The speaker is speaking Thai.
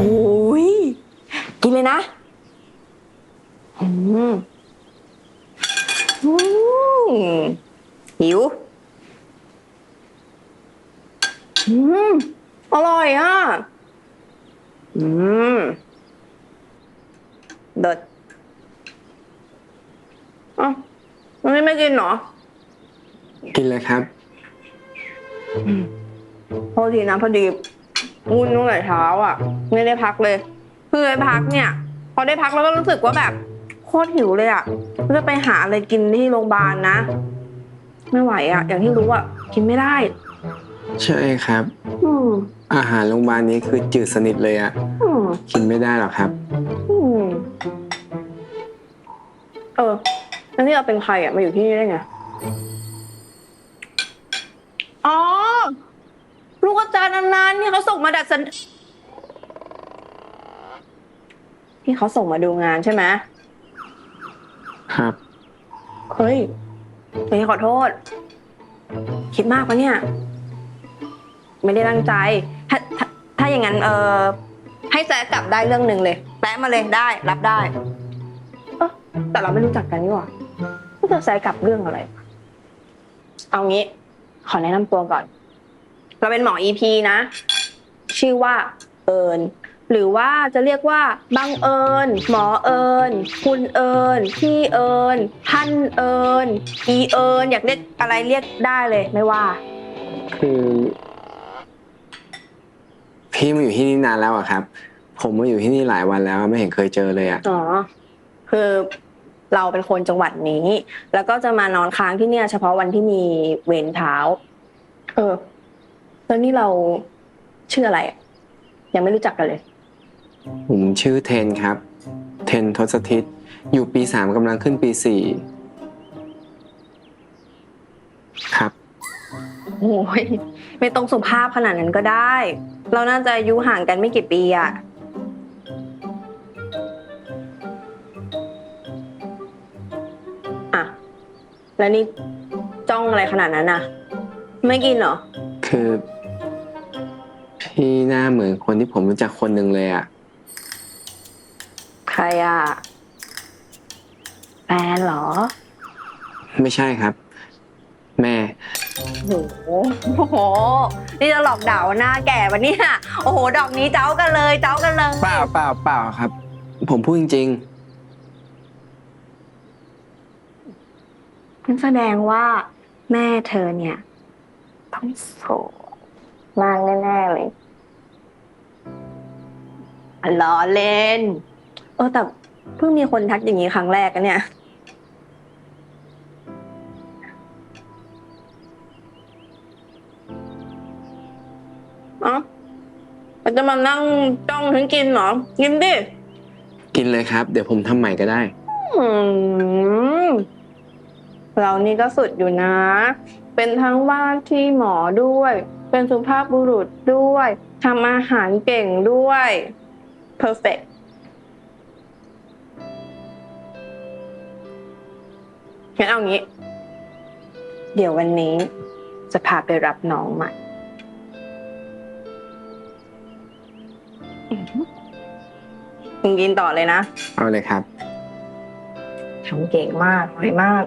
โอ้ยกินเลยนะอืมอืมหิวอืมอร่อยอะ อืมเด็ดอะมันไม่ไม่กินเหรอ กินเลยครับ โทษทีนะพอดี วุ่นตั้งแต่เช้าอะ ไม่ได้พักเลยเพื่อพักเนี่ย พอได้พักแล้วก็รู้สึกว่าแบบโคตรหิวเลยอะจะไปหาอะไรกินที่โรงพยาบาลนะ ไม่ไหวอะ อย่างที่รู้อะกินไม่ได้ ใช่ครับ อืมอาหารโรงพยาบาลนี้คือจืดสนิทเลยอะอืมกินไม่ได้หรอกครับ อืมเออแล้วนี่เราเป็นใครอะมาอยู่ที่นี่ได้ไงอ๋อ ลูกอาจารย์นานๆนี่เขาส่งมาดัดสันที่เขาส่งมาดูงานใช่ไหมครับเฮ้ยเฮ้ยขอโทษ คิดมากปะเนี่ย ไม่ได้ตั้งใจ ถ้าถ้าถ้าอย่างนั้น เออให้แซะกลับได้เรื่องหนึ่งเลย แปะมาเลยได้ รับได้เออแต่เราไม่รู้จักกันนี่หว่าจะแซะกลับเรื่องอะไร เอางี้ ขอแนะนำตัวก่อน เราเป็นหมอ EP นะ ชื่อว่าเอิญหรือว่าจะเรียกว่าบังเอิญ หมอเอิญคุณเอิญพี่เอิญท่านเอิญอีเอิญอยากเรียกอะไรเรียกได้เลยไม่ว่า คือ พี่มาอยู่ที่นี่นานแล้วอะครับ ผมมาอยู่ที่นี่หลายวันแล้วไม่เห็นเคยเจอเลยอะอ๋อคือเราเป็นคนจังหวัดนี้ แล้วก็จะมานอนค้างที่เนี่ย เฉพาะวันที่มีเวรเช้า เออ แล้วนี่เราชื่ออะไรอะยังไม่รู้จักกันเลย ผมชื่อเทนครับ เทนทศทิศอยู่ปีสามกำลังขึ้นปีสี่ครับ โอ้ยไม่ต้องสุภาพขนาดนั้นก็ได้ เราน่าจะอายุห่างกันไม่กี่ปีอะอะแล้วนี่จ้องอะไรขนาดนั้นอะไม่กินเหรอ คือ พี่หน้าเหมือนคนที่ผมรู้จักคนหนึ่งเลยอะใครอะแฟนเหรอ ไม่ใช่ครับ แม่โอ้โหโอ้โห นี่จะหลอกด่าว่าหน้าแก่ปะเนี่ยโอ้โห ดอกนี้เจ้ากันเลย เจ้ากันเลยเปล่าเปล่าเปล่าครับ ผมพูดจริง นั่นแสดงว่าแม่เธอเนี่ย ต้องโสด มากแน่ๆเลยอ๋อล้อเล่น เออแต่เพิ่งมีคนทักอย่างนี้ครั้งแรกกันเนี่ยเอ้ามันจะมานั่งจ้องฉันกินเหรอ กินดิๆกินเลยครับ เดี๋ยวผมทำใหม่ก็ได้ อืมเรานี่ก็สุดอยู่นะ เป็นทั้งว่าที่หมอด้วย เป็นสุภาพบุรุษด้วยทำอาหารเก่งด้วย perfect งั้นเอางี้ เดี๋ยววันนี้จะพาไปรับน้องใหม่มึงกินต่อเลยนะ เอาเลยครับ ทำเก่งมากสวยมาก